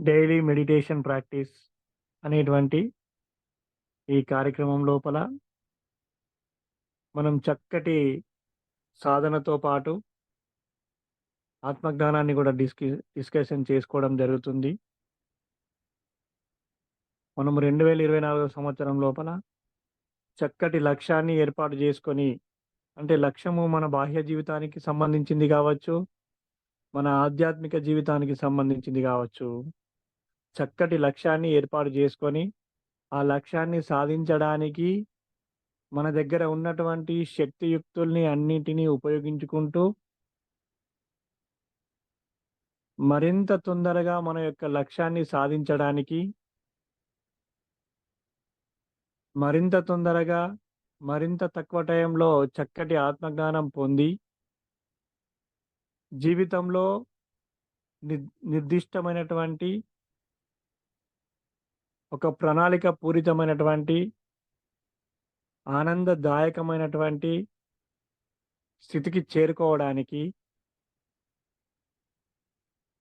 Daily meditation practice అనేటువంటి ఈ కార్యక్రమం లోపల మనం చక్కటి సాధనతో పాటు ఆత్మజ్ఞానాన్ని కూడా డిస్కి డిస్కషన్ చేసుకోవడం జరుగుతుంది. మనం రెండు వేల ఇరవై నాలుగో సంవత్సరం లోపల చక్కటి లక్ష్యాన్ని ఏర్పాటు చేసుకొని అంటే లక్ష్యము మన బాహ్య జీవితానికి సంబంధించింది కావచ్చు మన ఆధ్యాత్మిక జీవితానికి సంబంధించింది కావచ్చు చక్కటి లక్ష్యాన్ని ఏర్పాటు చేసుకొని ఆ లక్ష్యాన్ని సాధించడానికి మన దగ్గర ఉన్నటువంటి శక్తియుక్తుల్ని అన్నిటినీ ఉపయోగించుకుంటూ మరింత తొందరగా మన యొక్క లక్ష్యాన్ని సాధించడానికి మరింత తొందరగా మరింత తక్కువ టైంలో చక్కటి ఆత్మజ్ఞానం పొంది జీవితంలో నిర్దిష్టమైనటువంటి ఒక ప్రణాళిక పూరితమైనటువంటి ఆనందదాయకమైనటువంటి స్థితికి చేరుకోవడానికి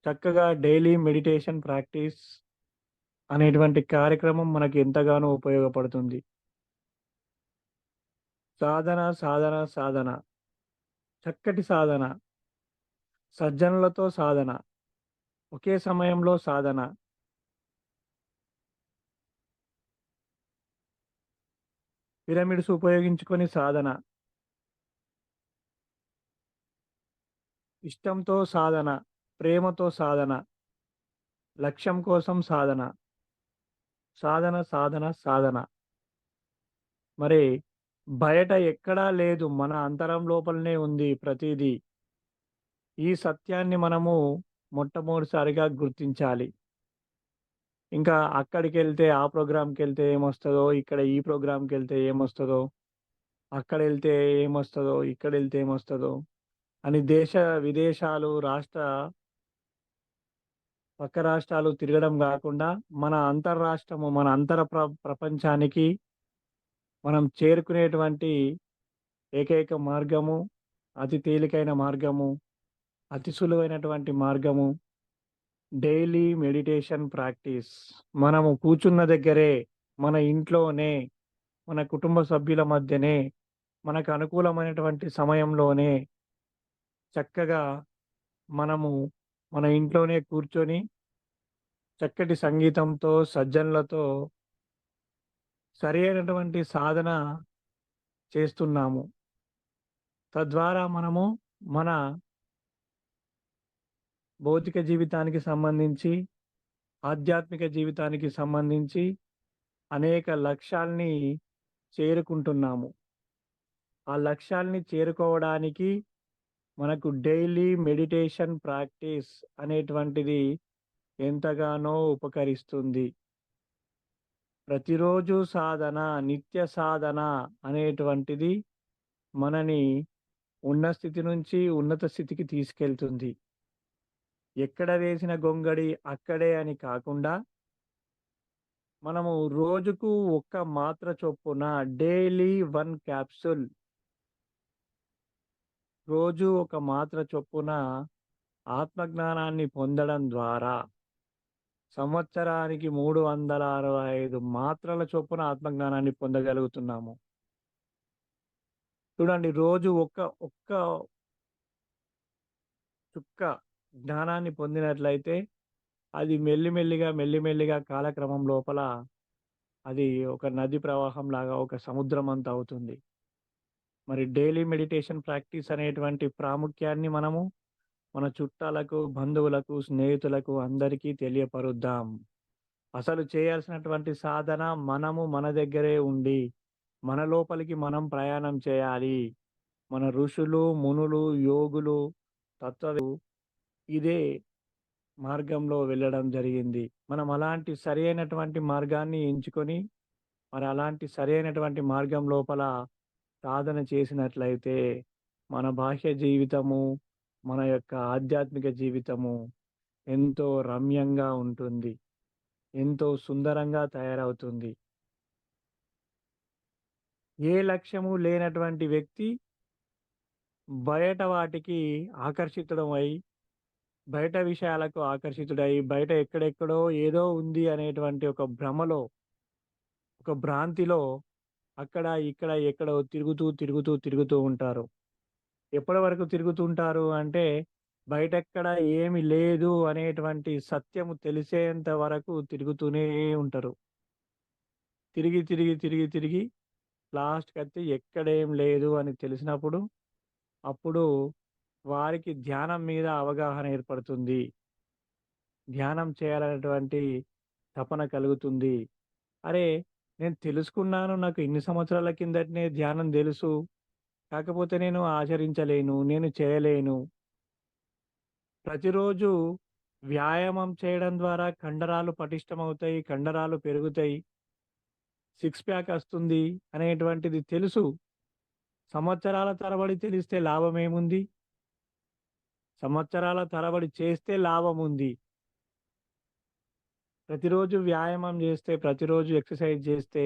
చక్కగా డైలీ మెడిటేషన్ ప్రాక్టీస్ అనేటువంటి కార్యక్రమం మనకి ఎంతగానో ఉపయోగపడుతుంది. సాధన సాధన సాధన. చక్కటి సాధన. సజ్జనులతో సాధన. ఒకే సమయంలో సాధన. పిరమిడ్స్ ఉపయోగించుకొని సాధన. ఇష్టంతో సాధన ప్రేమతో సాధన లక్ష్యం కోసం సాధన. సాధన సాధన సాధన. మరి బయట ఎక్కడా లేదు మన అంతరం లోపలనే ఉంది ప్రతిదీ. ఈ సత్యాన్ని మనము మొట్టమొదటిసారిగా గుర్తించాలి. ఇంకా అక్కడికి వెళ్తే ఆ ప్రోగ్రామ్కి వెళ్తే ఏమొస్తుందో ఇక్కడ ఈ ప్రోగ్రామ్కి వెళ్తే ఏమొస్తుందో అక్కడ వెళ్తే ఏమొస్తుందో ఇక్కడ వెళ్తే ఏమొస్తుందో అని దేశ విదేశాలు రాష్ట్ర పక్క రాష్ట్రాలు తిరగడం కాకుండా మన అంతర్రాష్ట్రము మన అంతర ప్ర ప్రపంచానికి మనం చేరుకునేటువంటి ఏకైక మార్గము అతి తేలికైన మార్గము అతి సులువైనటువంటి మార్గము డైలీ మెడిటేషన్ ప్రాక్టీస్. మనము కూర్చున్న దగ్గరే మన ఇంట్లోనే మన కుటుంబ సభ్యుల మధ్యనే మనకు అనుకూలమైనటువంటి సమయంలోనే చక్కగా మనము మన ఇంట్లోనే కూర్చొని చక్కటి సంగీతంతో సజ్జనులతో సరి అయినటువంటి సాధన చేస్తున్నాము. తద్వారా మనము మన భౌతిక జీవితానికి సంబంధించి ఆధ్యాత్మిక జీవితానికి సంబంధించి అనేక లక్ష్యాల్ని చేరుకుంటున్నాము. ఆ లక్ష్యాల్ని చేరుకోవడానికి మనకు డైలీ మెడిటేషన్ ప్రాక్టీస్ అనేటువంటిది ఎంతగానో ఉపకరిస్తుంది. ప్రతిరోజు సాధన నిత్య సాధన అనేటువంటిది మనని ఉన్న స్థితి నుంచి ఉన్నత స్థితికి తీసుకెళ్తుంది. ఎక్కడ వేసిన గొంగడి అక్కడే అని కాకుండా మనము రోజుకు ఒక్క మాత్ర చొప్పున డైలీ వన్ క్యాప్సూల్ రోజు ఒక మాత్ర చొప్పున ఆత్మజ్ఞానాన్ని పొందడం ద్వారా సంవత్సరానికి మూడు వందల అరవై ఐదు మాత్రల చొప్పున ఆత్మజ్ఞానాన్ని పొందగలుగుతున్నాము. చూడండి రోజు ఒక్క ఒక్క చుక్క జ్ఞానాన్ని పొందినట్లయితే అది మెల్లిమెల్లిగా మెల్లిమెల్లిగా కాలక్రమం లోపల అది ఒక నది ప్రవాహం లాగా ఒక సముద్రం అంత అవుతుంది. మరి డైలీ మెడిటేషన్ ప్రాక్టీస్ అనేటువంటి ప్రాముఖ్యాన్ని మనము మన చుట్టాలకు బంధువులకు స్నేహితులకు అందరికీ తెలియపరుద్దాం. అసలు చేయాల్సినటువంటి సాధన మనము మన దగ్గరే ఉండి మన లోపలికి మనం ప్రయాణం చేయాలి. మన ఋషులు మునులు యోగులు తత్వ ఇదే మార్గంలో వెళ్ళడం జరిగింది. మనం అలాంటి సరి అయినటువంటి మార్గాన్ని ఎంచుకొని మరి అలాంటి సరి అయినటువంటి మార్గం లోపల సాధన చేసినట్లయితే మన బాహ్య జీవితము మన యొక్క ఆధ్యాత్మిక జీవితము ఎంతో రమ్యంగా ఉంటుంది. ఎంతో సుందరంగా తయారవుతుంది. ఏ లక్ష్యము లేనటువంటి వ్యక్తి బయట వాటికి ఆకర్షితుడమై బయట విషయాలకు ఆకర్షితుడై బయట ఎక్కడెక్కడో ఏదో ఉంది అనేటువంటి ఒక భ్రమలో, ఒక భ్రాంతిలో అక్కడ, ఇక్కడ, ఎక్కడో తిరుగుతూ, తిరుగుతూ, తిరుగుతూ ఉంటారు. ఎప్పటి వరకు తిరుగుతుంటారు అంటే బయటెక్కడ ఏమి లేదు అనేటువంటి సత్యము తెలిసేంత వరకు తిరుగుతూనే ఉంటారు. తిరిగి, తిరిగి, తిరిగి, తిరిగి లాస్ట్‌కచ్చి ఎక్కడేం లేదు అని తెలిసినప్పుడు, అప్పుడు వారికి ధ్యానం మీద అవగాహన ఏర్పడుతుంది. ధ్యానం చేయాలనేటువంటి తపన కలుగుతుంది. అరే! నేను తెలుసుకున్నాను. నాకు ఇన్ని సంవత్సరాల కిందటనే ధ్యానం తెలుసు. కాకపోతే నేను ఆచరించలేను. నేను చేయలేను. ప్రతిరోజు వ్యాయామం చేయడం ద్వారా కండరాలు పటిష్టమవుతాయి. కండరాలు పెరుగుతాయి. సిక్స్ ప్యాక్ వస్తుంది అనేటువంటిది తెలుసు. సంవత్సరాల తరబడి తెలిస్తే లాభం ఏముంది సంవత్సరాల తరబడి చేస్తే లాభం ఉంది ప్రతిరోజు వ్యాయామం చేస్తే, ప్రతిరోజు ఎక్సర్సైజ్ చేస్తే,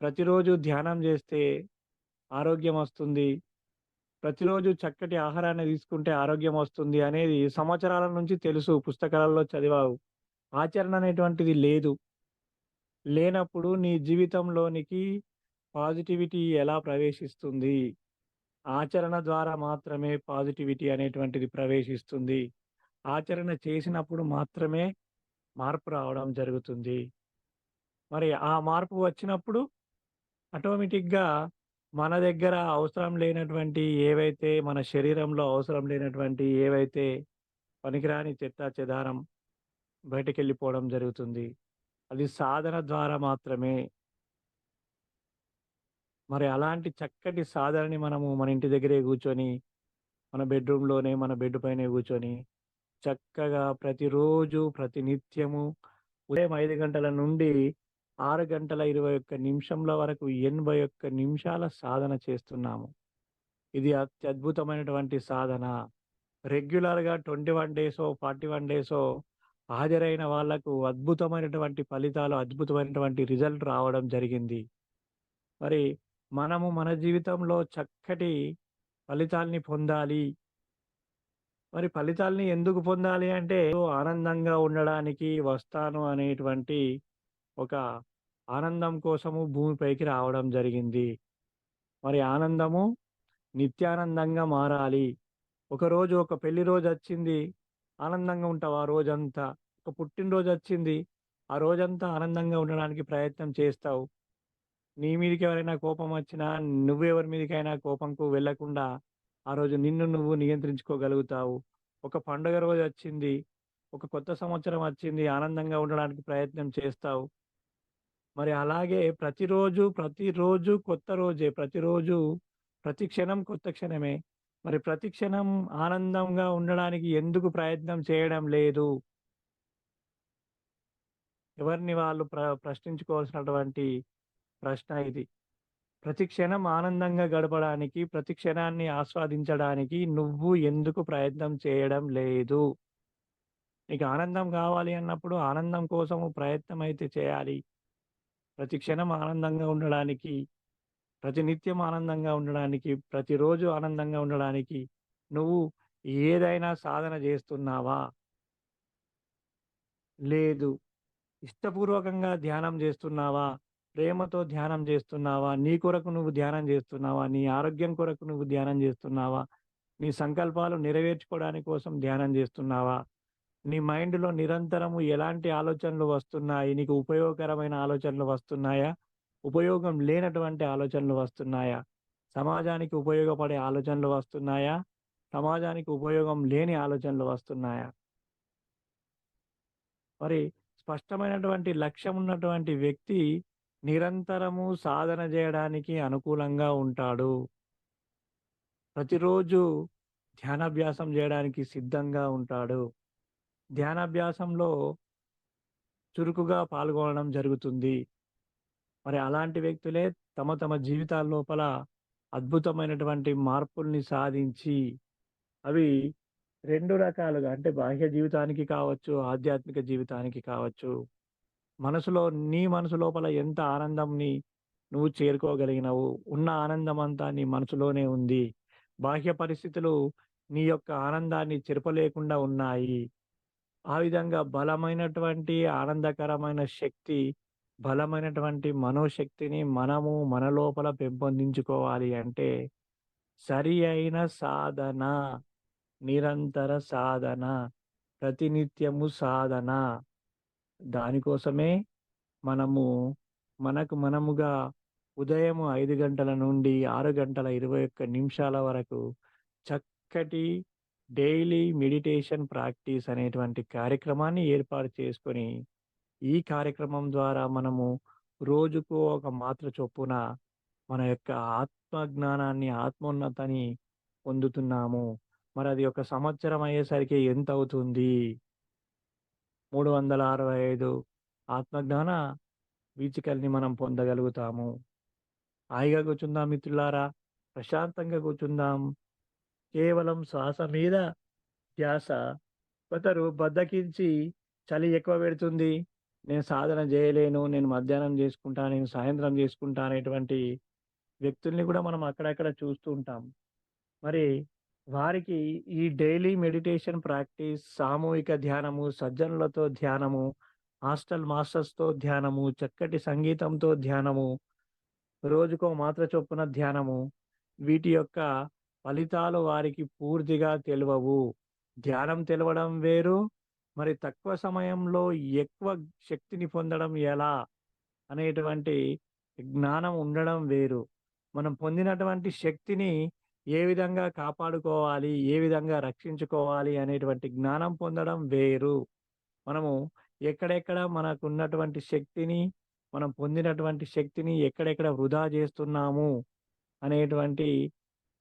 ప్రతిరోజు ధ్యానం చేస్తే ఆరోగ్యం వస్తుంది ప్రతిరోజు చక్కటి ఆహారాన్ని తీసుకుంటే ఆరోగ్యం వస్తుంది అనేది సంవత్సరాల నుంచి తెలుసు. పుస్తకాలలో చదివావు. ఆచరణ అనేటువంటిది లేదు. లేనప్పుడు నీ జీవితంలోనికి పాజిటివిటీ ఎలా ప్రవేశిస్తుంది? ఆచరణ ద్వారా మాత్రమే పాజిటివిటీ అనేటువంటిది ప్రవేశిస్తుంది. ఆచరణ చేసినప్పుడు మాత్రమే మార్పు రావడం జరుగుతుంది. మరి ఆ మార్పు వచ్చినప్పుడు ఆటోమేటిక్‌గా మన దగ్గర అవసరం లేనటువంటి ఏవైతే మన శరీరంలో అవసరం లేనటువంటి ఏవైతే పనికిరాని చెత్త చెదారం బయటకెళ్ళిపోవడం జరుగుతుంది. అది సాధన ద్వారా మాత్రమే. మరి అలాంటి చక్కటి సాధనని మనము మన ఇంటి దగ్గరే కూర్చొని, మన బెడ్‌రూమ్‌లోనే మన బెడ్ పైనే కూర్చొని, చక్కగా ప్రతిరోజు, ప్రతినిత్యము ఉదయం ఐదు గంటల నుండి ఆరు గంటల 21 నిమిషంల వరకు 81 నిమిషాల సాధన చేస్తున్నాము. ఇది అత్యద్భుతమైనటువంటి సాధన. రెగ్యులర్‌గా 21 డేసో, 41 డేసో హాజరైన వాళ్ళకు అద్భుతమైనటువంటి ఫలితాలు, అద్భుతమైనటువంటి రిజల్ట్ రావడం జరిగింది. మరి మనము మన జీవితంలో చక్కటి ఫలితాల్ని పొందాలి. మరి ఫలితాల్ని ఎందుకు పొందాలి అంటే ఆనందంగా ఉండడానికి వస్తాను అనేటువంటి ఒక ఆనందం కోసము భూమిపైకి రావడం జరిగింది. మరి ఆనందము నిత్యానందంగా మారాలి. ఒకరోజు ఒక పెళ్ళి రోజొచ్చింది. ఆనందంగా ఉంటావు ఆ రోజంతా. ఒక పుట్టినరోజు వచ్చింది ఆ రోజంతా ఆనందంగా ఉండడానికి ప్రయత్నం చేస్తావు. నీ మీదకి ఎవరైనా కోపం వచ్చినా, నువ్వెవరి మీదకైనా కోపంకు వెళ్ళకుండా ఆ రోజు నిన్ను నువ్వు నియంత్రించుకోగలుగుతావు. ఒక పండుగ రోజు వచ్చింది ఒక కొత్త సంవత్సరం వచ్చింది. ఆనందంగా ఉండడానికి ప్రయత్నం చేస్తావు. మరి అలాగే ప్రతిరోజు, ప్రతిరోజు కొత్త రోజే. ప్రతిరోజు, ప్రతి క్షణం కొత్త క్షణమే. మరి ప్రతి క్షణం ఆనందంగా ఉండడానికి ఎందుకు ప్రయత్నం చేయడం లేదు? ఎవరిని వాళ్ళు ప్ర ప్రశ్నించుకోవాల్సినటువంటి ప్రశ్న ఇది. ప్రతి క్షణం ఆనందంగా గడపడానికి, ప్రతి క్షణాన్ని ఆస్వాదించడానికి నువ్వు ఎందుకు ప్రయత్నం చేయడం లేదు? నీకు ఆనందం కావాలి అన్నప్పుడు ఆనందం కోసము ప్రయత్నం అయితే చేయాలి. ప్రతి క్షణం ఆనందంగా ఉండడానికి, ప్రతినిత్యం ఆనందంగా ఉండడానికి, ప్రతిరోజు ఆనందంగా ఉండడానికి నువ్వు ఏదైనా సాధన చేస్తున్నావా? లేదు. ఇష్టపూర్వకంగా ధ్యానం చేస్తున్నావా? ప్రేమతో ధ్యానం చేస్తున్నావా? నీ కొరకు నువ్వు ధ్యానం చేస్తున్నావా? నీ ఆరోగ్యం కొరకు నువ్వు ధ్యానం చేస్తున్నావా? నీ సంకల్పాలు నెరవేర్చుకోవడానికి కోసం ధ్యానం చేస్తున్నావా? నీ మైండ్‌లో నిరంతరము ఎలాంటి ఆలోచనలు వస్తున్నాయి? నీకు ఉపయోగకరమైన ఆలోచనలు వస్తున్నాయా? ఉపయోగం లేనటువంటి ఆలోచనలు వస్తున్నాయా? సమాజానికి ఉపయోగపడే ఆలోచనలు వస్తున్నాయా? సమాజానికి ఉపయోగం లేని ఆలోచనలు వస్తున్నాయా? మరి స్పష్టమైనటువంటి లక్ష్యం ఉన్నటువంటి వ్యక్తి నిరంతరము సాధన చేయడానికి అనుకూలంగా ఉంటాడు. ప్రతిరోజు ధ్యానాభ్యాసం చేయడానికి సిద్ధంగా ఉంటాడు. ధ్యానాభ్యాసంలో చురుకుగా పాల్గొనడం జరుగుతుంది. మరి అలాంటి వ్యక్తులే తమ తమ జీవితాల లోపల అద్భుతమైనటువంటి మార్పుల్ని సాధించి, అవి రెండు రకాలుగా అంటే బాహ్య జీవితానికి కావచ్చు, ఆధ్యాత్మిక జీవితానికి కావచ్చు. మనసులో నీ మనసు లోపల ఎంత ఆనందంని నువ్వు చేరుకోగలిగినవు. ఉన్న ఆనందం అంతా నీ మనసులోనే ఉంది. బాహ్య పరిస్థితులు నీ యొక్క ఆనందాన్ని చెరపలేకుండా ఉన్నాయి. ఆ విధంగా బలమైనటువంటి ఆనందకరమైన శక్తి, బలమైనటువంటి మనోశక్తిని మనము మన లోపల పెంపొందించుకోవాలి అంటే, సరి అయిన సాధన, నిరంతర సాధన, ప్రతినిత్యము సాధన. దానికోసమే మనము మనకు మనముగా ఉదయం ఐదు గంటల నుండి ఆరు గంటల 21 నిమిషాల వరకు చక్కటి డైలీ మెడిటేషన్ ప్రాక్టీస్ అనేటువంటి కార్యక్రమాన్ని ఏర్పాటు చేసుకొని, ఈ కార్యక్రమం ద్వారా మనము రోజుకు ఒక మాత్ర చొప్పున మన యొక్క ఆత్మ జ్ఞానాన్ని, ఆత్మోన్నతిని పొందుతున్నాము. మరి అది ఒక సంవత్సరం అయ్యేసరికి ఎంత అవుతుంది మూడు వందల అరవై ఐదు ఆత్మజ్ఞాన వీచికల్ని మనం పొందగలుగుతాము. హాయిగా కూర్చుందాం మిత్రులారా. ప్రశాంతంగా కూర్చుందాం. కేవలం శ్వాస మీద ధ్యాస. కొందరు బద్దకించి చలి ఎక్కువ పెడుతుంది. నేను సాధన చేయలేను నేను మధ్యాహ్నం చేసుకుంటాను నేను సాయంత్రం చేసుకుంటా అనేటువంటి వ్యక్తుల్ని కూడా మనం అక్కడక్కడ చూస్తూ ఉంటాం. మరి వారికి ఈ డైలీ మెడిటేషన్ ప్రాక్టీస్, సామూహిక ధ్యానము, సజ్జనులతో ధ్యానము, హాస్టల్ మాస్టర్స్‌తో ధ్యానము, చక్కటి సంగీతంతో ధ్యానము, రోజుకో మాత్ర చొప్పున ధ్యానము, వీటి యొక్క ఫలితాలు వారికి పూర్తిగా తెలియవు ధ్యానం తెలవడం వేరు. మరి తక్కువ సమయంలో ఎక్కువ శక్తిని పొందడం ఎలా? అనేటువంటి జ్ఞానం ఉండడం వేరు. మనం పొందినటువంటి శక్తిని ఏ విధంగా కాపాడుకోవాలి? ఏ విధంగా రక్షించుకోవాలి? అనేటువంటి జ్ఞానం పొందడం వేరు. మనము ఎక్కడెక్కడ మనకున్నటువంటి శక్తిని, మనం పొందినటువంటి శక్తిని ఎక్కడెక్కడ వృధా చేస్తున్నాము అనేటువంటి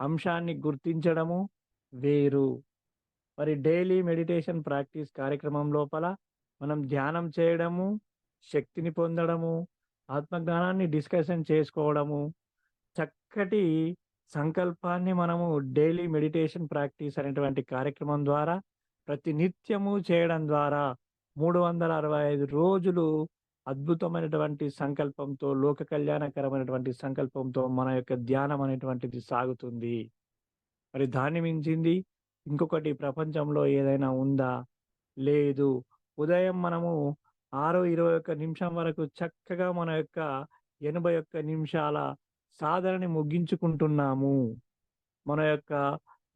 అంశాన్ని గుర్తించడము వేరు. మరి డైలీ మెడిటేషన్ ప్రాక్టీస్ కార్యక్రమం లోపల మనం ధ్యానం చేయడము, శక్తిని పొందడము, ఆత్మజ్ఞానాన్ని డిస్కషన్ చేసుకోవడము, చక్కటి సంకల్పాన్ని మనము డైలీ మెడిటేషన్ ప్రాక్టీస్ అనేటువంటి కార్యక్రమం ద్వారా ప్రతి నిత్యము చేయడం ద్వారా 365 రోజులు అద్భుతమైనటువంటి సంకల్పంతో, లోక కళ్యాణకరమైనటువంటి సంకల్పంతో మన యొక్క ధ్యానం అనేటువంటిది సాగుతుంది. మరి దాన్ని మించింది ఇంకొకటి ప్రపంచంలో ఏదైనా ఉందా? లేదు. ఉదయం మనము 6:21 నిమిషం వరకు చక్కగా మన యొక్క 81 నిమిషాల సాధనని ముగించుకుంటున్నాము. మన యొక్క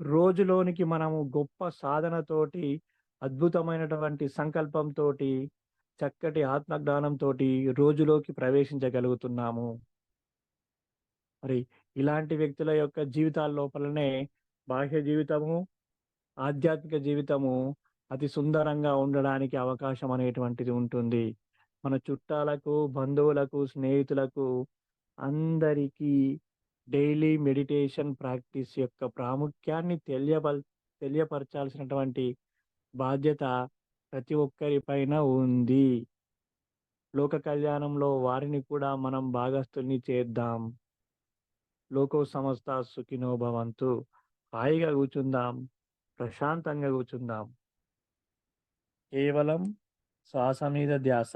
రోజులోనికి మనము గొప్ప సాధనతోటి, అద్భుతమైనటువంటి సంకల్పంతో చక్కటి ఆత్మజ్ఞానంతో రోజులోకి ప్రవేశించగలుగుతున్నాము. మరి ఇలాంటి వ్యక్తుల యొక్క జీవితాల లోపలనే బాహ్య జీవితము, ఆధ్యాత్మిక జీవితము అతి సుందరంగా ఉండడానికి అవకాశం అనేటువంటిది ఉంటుంది. మన చుట్టాలకు, బంధువులకు, స్నేహితులకు అందరికీ డైలీ మెడిటేషన్ ప్రాక్టీస్ యొక్క ప్రాముఖ్యాన్ని తెలియబల్ తెలియపరచాల్సినటువంటి బాధ్యత ప్రతి ఒక్కరి పైన ఉంది. లోక కళ్యాణంలో వారిని కూడా మనం భాగస్థుల్ని చేద్దాం. లోకో సంస్థ సుఖినో భవంతు. హాయిగా కూర్చుందాం. ప్రశాంతంగా కూర్చుందాం. కేవలం శ్వాస మీద ధ్యాస.